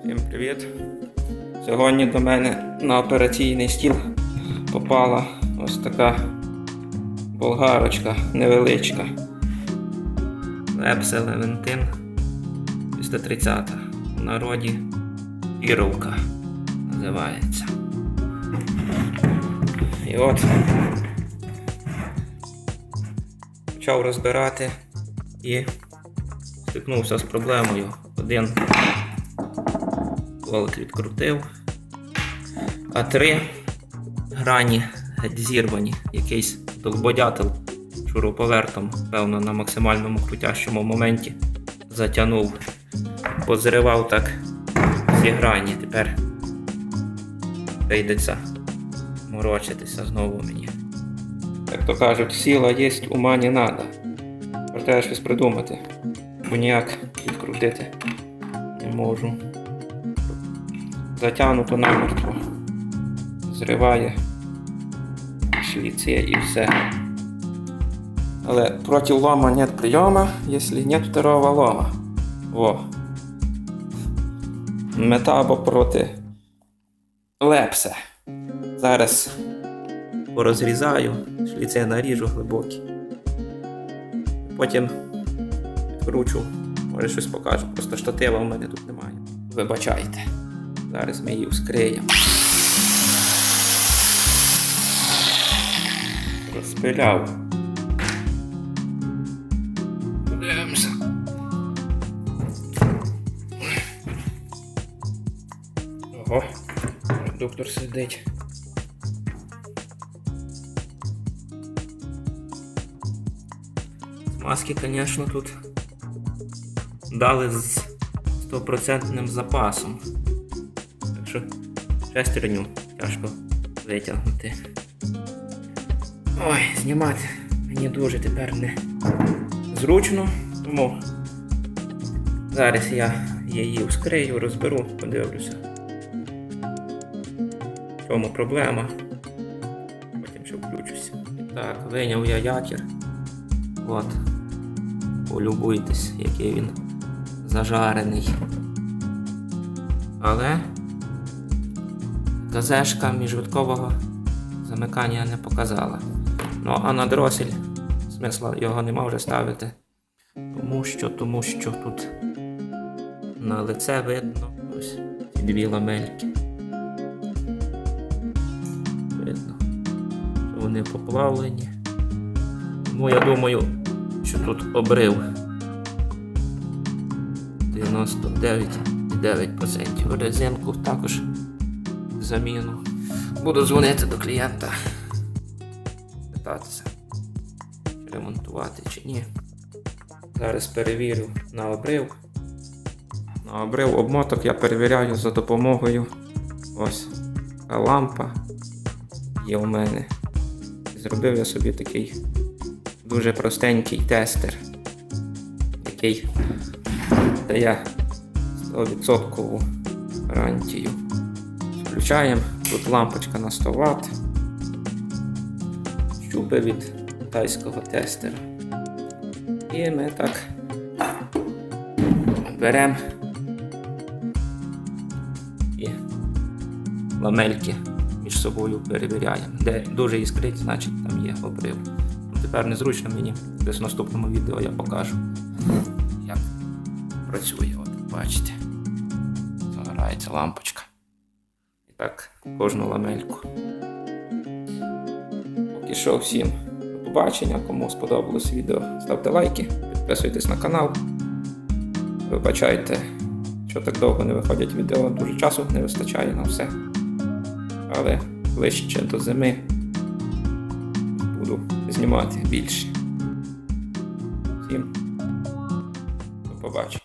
Всім привіт! Сьогодні до мене на операційний стіл попала ось така болгарочка невеличка. Лепсе Левентин 330. В народі Іровка називається. І от почав розбирати і стикнувся з проблемою. Один Волок відкрутив. А три грані зірвані. Якийсь долбодятел шуруповертом, певно, на максимальному крутящому моменті затягнув. Позривав так всі грані. Тепер прийдеться морочитися знову мені. Як то кажуть, сіла єсть, ума не надо. Проте щось придумати. Бо ніяк відкрутити не можу затягнуто намертво. Зриває шліці і все. Але проти лома нет прийома, якщо нет второго лома. Во. Мета або проти лепсе. Зараз порозрізаю, шліце наріжу глибокі. Потім відкручу, може щось покажу. Просто штатива в мене тут немає. Вибачайте. Зараз ми її вскриємо. Розпиляв. Подивимося. Ого, доктор сидить. Маски, звісно, тут дали з стопроцентним запасом. Так що шестерню тяжко витягнути. Ой, знімати мені дуже тепер не зручно, тому зараз я її вскрию, розберу, подивлюся. В чому проблема? Потім ще включуся. Так, виняв я якір. От. Полюбуйтесь, який він зажарений. Але КЗшка міжвидкового замикання не показала. Ну а на дросель смисла його нема вже ставити. Тому що, тому що тут на лице видно ось ці дві ламельки. Видно, що вони поплавлені. Тому я думаю, що тут обрив 99,9%. Резинку також заміну. Буду дзвонити до клієнта. Питатися, чи ремонтувати чи ні. Зараз перевірю на обрив. На обрив обмоток я перевіряю за допомогою ось лампа є у мене. Зробив я собі такий дуже простенький тестер, який дає 100% гарантію. Включаємо, тут лампочка на 100 Вт. Щупи від китайського тестера. І ми так беремо і ламельки між собою перевіряємо. Де дуже іскрить, значить там є обрив. Тепер незручно мені, десь в наступному відео я покажу, працює. От, бачите, загорається лампочка. І так, кожну ламельку. Поки що всім до побачення. Кому сподобалось відео, ставте лайки, підписуйтесь на канал. Вибачайте, що так довго не виходять відео, дуже часу не вистачає на все. Але ближче до зими буду знімати більше. Всім до побачення.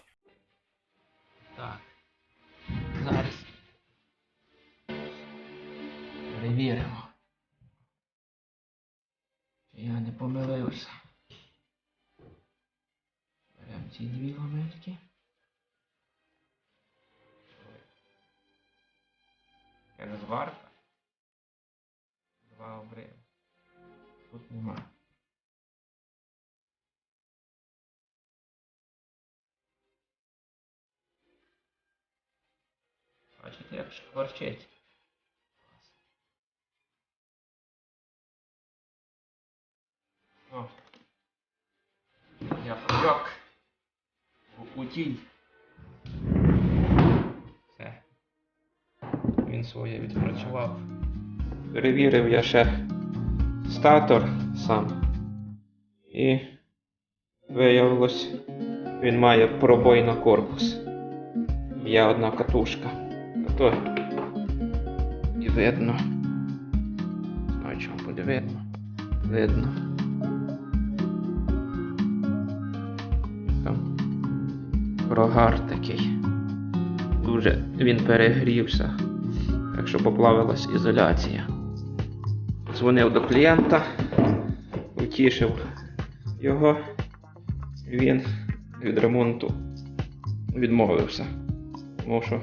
Я не помилився. Беремо ці дві гамельки. Розварка. Два обриви. Тут немає. Бачите, як шкварчить. Я. У, у тінь. Все. Він своє відпрацював. Перевірив я ще статор сам. І виявилось, він має пробой на корпус. Є одна катушка. А то і видно. Знаю, чому буде видно. Видно. Прогар такий. Дуже він перегрівся. Так що поплавилась ізоляція. Дзвонив до клієнта, утішив його. Він від ремонту відмовився. Тому що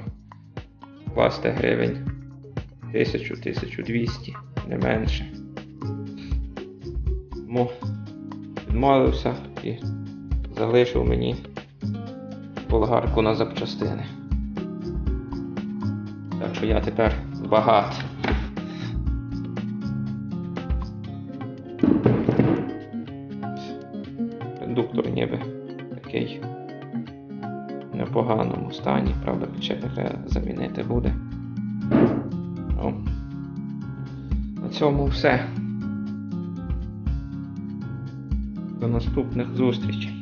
класти гривень 1000-1200, не менше. Тому відмовився і залишив мені болгарку на запчастини. Так що я тепер багатий. Редуктор ніби такий в непоганому стані, правда, підшипника замінити буде. Ну, на цьому все. До наступних зустрічей.